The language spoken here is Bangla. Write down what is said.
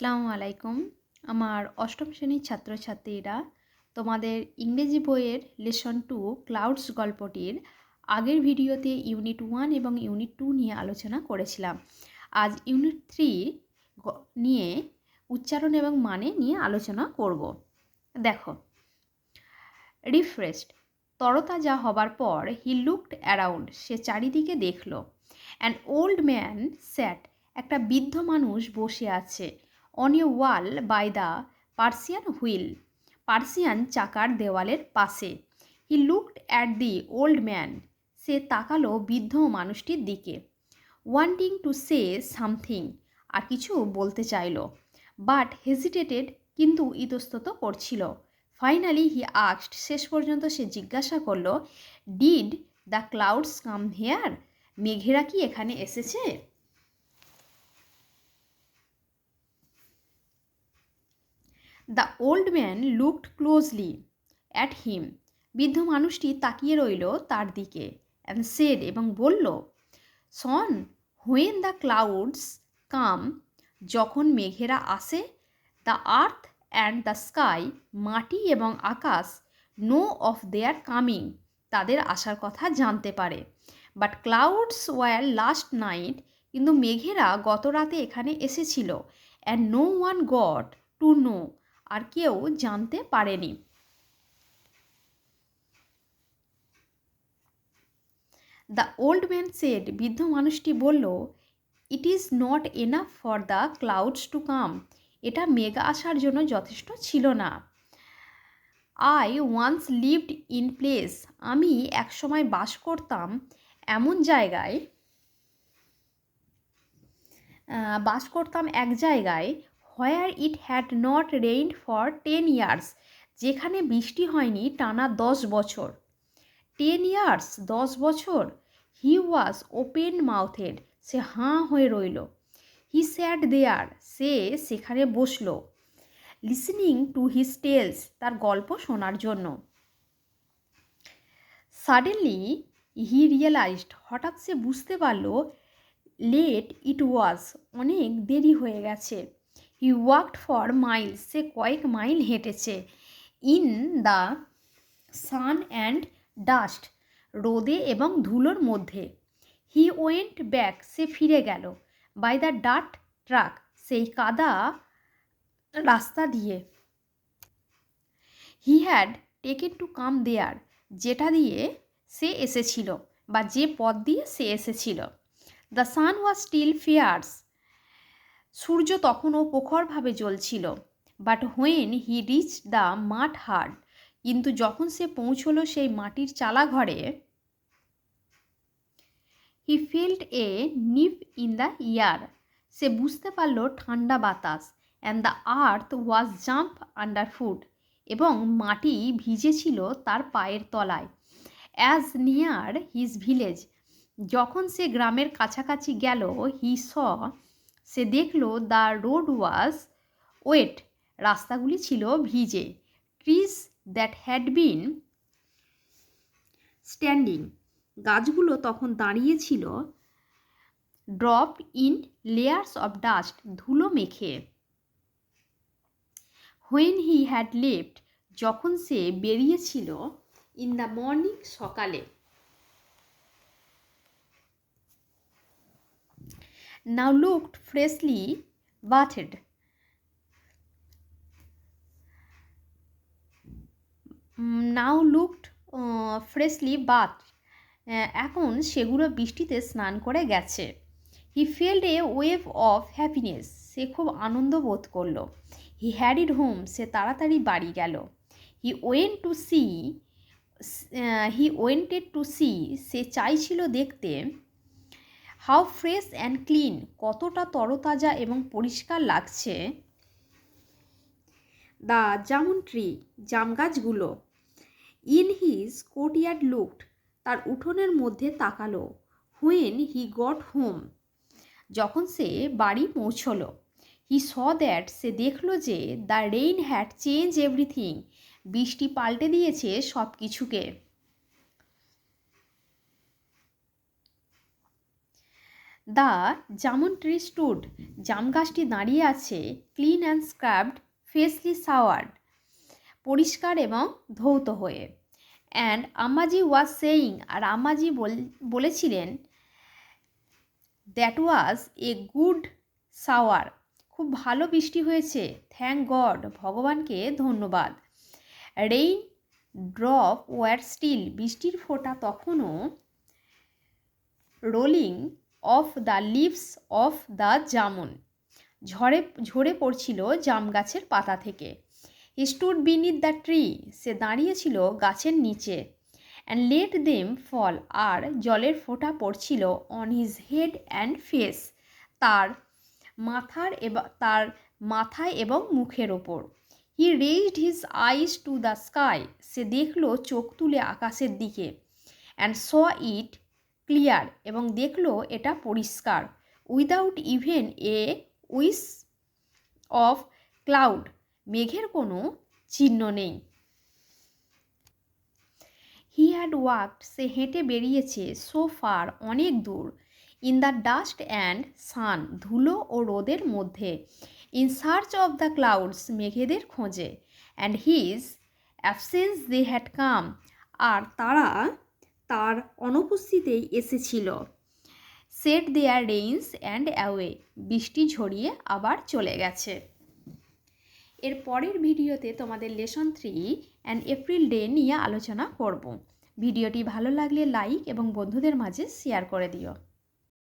আসসালামু আলাইকুম। আমার অষ্টম শ্রেণির ছাত্রছাত্রীরা, তোমাদের ইংরেজি বইয়ের লেসন টু ক্লাউডস গল্পটির আগের ভিডিওতে ইউনিট ওয়ান এবং ইউনিট টু নিয়ে আলোচনা করেছিলাম। আজ ইউনিট থ্রি নিয়ে উচ্চারণ এবং মানে নিয়ে আলোচনা করব। দেখো, রিফ্রেশড, তরতাজা হবার পর হি লুকড অ্যারাউন্ড, সে চারিদিকে দেখল। অ্যান ওল্ড ম্যান স্যাট, একটা বৃদ্ধ মানুষ বসে আছে। On a wall by the Persian wheel. Persian চাকার দেওয়ালের পাশে। He looked at the old man. সে তাকালো বৃদ্ধ মানুষটির দিকে। ওয়ান্টিং টু সে সামথিং, আর কিছু বলতে চাইল। বাট হেজিটেটেড, কিন্তু ইতস্তত করছিল। ফাইনালি হি আক্সড শেষ পর্যন্ত সে জিজ্ঞাসা করল, did the clouds come here? মেঘেরা কি এখানে এসেছে? The old man looked closely at him বৃদ্ধ মানুষটি তাকিয়ে রইল তার দিকে অ্যান্ড সেড এবং বলল son when the clouds come যখন মেঘেরা আসে the earth and the sky মাটি এবং আকাশ নো অফ দেয়ার কামিং তাদের আসার কথা জানতে পারে। But clouds were last night কিন্তু মেঘেরা গত রাতে এখানে এসেছিল and no one got to know আর কেউ জানতে পারেনি। দ্য ওল্ড ম্যান সেড বৃদ্ধ মানুষটি বলল it is not enough for the clouds to come এটা মেঘা আসার জন্য যথেষ্ট ছিল না। I once lived in place আমি একসময় বাস করতাম এমন জায়গায় বাস করতাম এক জায়গায় where it had not rained for ten years যেখানে বৃষ্টি হয়নি টানা দশ বছর। টেন ইয়ার্স দশ বছর? হি ওয়াজ ওপেন মাউথেড সে হাঁ হয়ে রইল। হি স্যাড দেয়ার সে সেখানে বসল। লিসনিং টু হিস টেলস তার গল্প শোনার জন্য। সাডেনলি হি রিয়েলাইজড হঠাৎ সে বুঝতে পারল লেট ইট ওয়াজ অনেক দেরি হয়ে গেছে। হি ওয়ার্কড ফর মাইল সে কয়েক mile হেঁটেছে। In the sun and dust রোদে এবং ধুলোর মধ্যে। হি ওয়েন্ট ব্যাক সে ফিরে গেল। বাই দ্য ডাট ট্রাক সেই কাদা রাস্তা দিয়ে। He had taken to come there যেটা দিয়ে সে এসেছিল, বা যে পথ দিয়ে সে এসেছিল। The sun was still fierce সূর্য তখনও প্রখরভাবে জ্বলছিল। But when he reach the মাঠ হার্ড কিন্তু যখন সে পৌঁছলো সেই মাটির চালা ঘরে he felt a nip in the air সে বুঝতে পারল ঠান্ডা বাতাস and the earth was damp under foot এবং মাটি ভিজেছিল তার পায়ের তলায়। অ্যাজ নিয়ার হিজ ভিলেজ যখন সে গ্রামের কাছাকাছি গেল হি স সে দেখল দ্য রোড ওয়াজ ওয়েট, রাস্তাগুলি ছিল ভিজে। Trees that had been standing. গাছগুলো তখন দাঁড়িয়েছিল drop in layers of dust, ধুলো মেখে। হোয়েন হি হ্যাড লেফট, যখন সে বেরিয়েছিল ইন দ্য মর্নিং সকালে। Now looked freshly bathed. Now looked freshly bath এখন সেগুলো বৃষ্টিতে স্নান করে গেছে। He felt a wave of happiness সে খুব আনন্দ বোধ করল। হি হ্যাড ইড হোম সে তাড়াতাড়ি বাড়ি গেল। He went to see he wanted to see সে চাইছিল দেখতে। হাউ ফ্রেশ অ্যান্ড ক্লিন কতটা তরতাজা এবং পরিষ্কার লাগছে? দ্য জামুন ট্রি জাম গাছগুলো। ইন হিজ কোর্টইয়ার্ড লুকড তার উঠোনের মধ্যে তাকালো। হুইন হি গট হোম যখন সে বাড়ি পৌঁছলো হি স দ্যাট সে দেখল যে the rain had change everything বৃষ্টি পাল্টে দিয়েছে সব কিছুকে দ্য জামুন ট্রি স্টুড, জাম গাছটি দাঁড়িয়ে আছে, ক্লিন অ্যান্ড স্ক্রাবড, ফেসলি সাওয়ার্ড, পরিষ্কার এবং ধৌত হয়ে। অ্যান্ড আম্মাজি ওয়াজ সেইং আর আম্মাজি বল- বলেছিলেন, that was a good shower. খুব ভালো বৃষ্টি হয়েছে থ্যাংক গড, ভগবানকে ধন্যবাদ। রেইন ড্রপ ওয়ার স্টিল, বৃষ্টির ফোঁটা তখনও rolling off the leaves of the jamun. ঝরে ঝরে পড়ছিল জাম গাছের পাতা থেকে। স্টুড বিনিথ দ্য ট্রি সে দাঁড়িয়েছিল গাছের নিচে। অ্যান্ড লেট দেম ফল আর জলের ফোঁটা পড়ছিল on his head and face তার মাথার এবং, তার মাথায় এবং মুখের ওপর। He raised his eyes to the sky সে দেখল চোখ তুলে আকাশের দিকে। অ্যান্ড স ইট ক্লিয়ার এবং দেখল এটা পরিষ্কার। Without even a wisp of cloud, মেঘের কোনো চিহ্ন নেই। হি হ্যাড ওয়াকড, সে হেঁটে বেরিয়েছে সো ফার, অনেক দূর। In the dust and sun, ধুলো ও রোদের মধ্যে। In search of the clouds, মেঘেদের খোঁজে। And his absence they had come. আর তারা তার অনুপস্থিতিতেই এসেছিল। Set their rains and away বৃষ্টি ঝরিয়ে আবার চলে গেছে। এর পরের ভিডিওতে তোমাদের lesson three and April day নিয়ে আলোচনা করব। ভিডিওটি ভালো লাগলে লাইক এবং বন্ধুদের মাঝে শেয়ার করে দিও।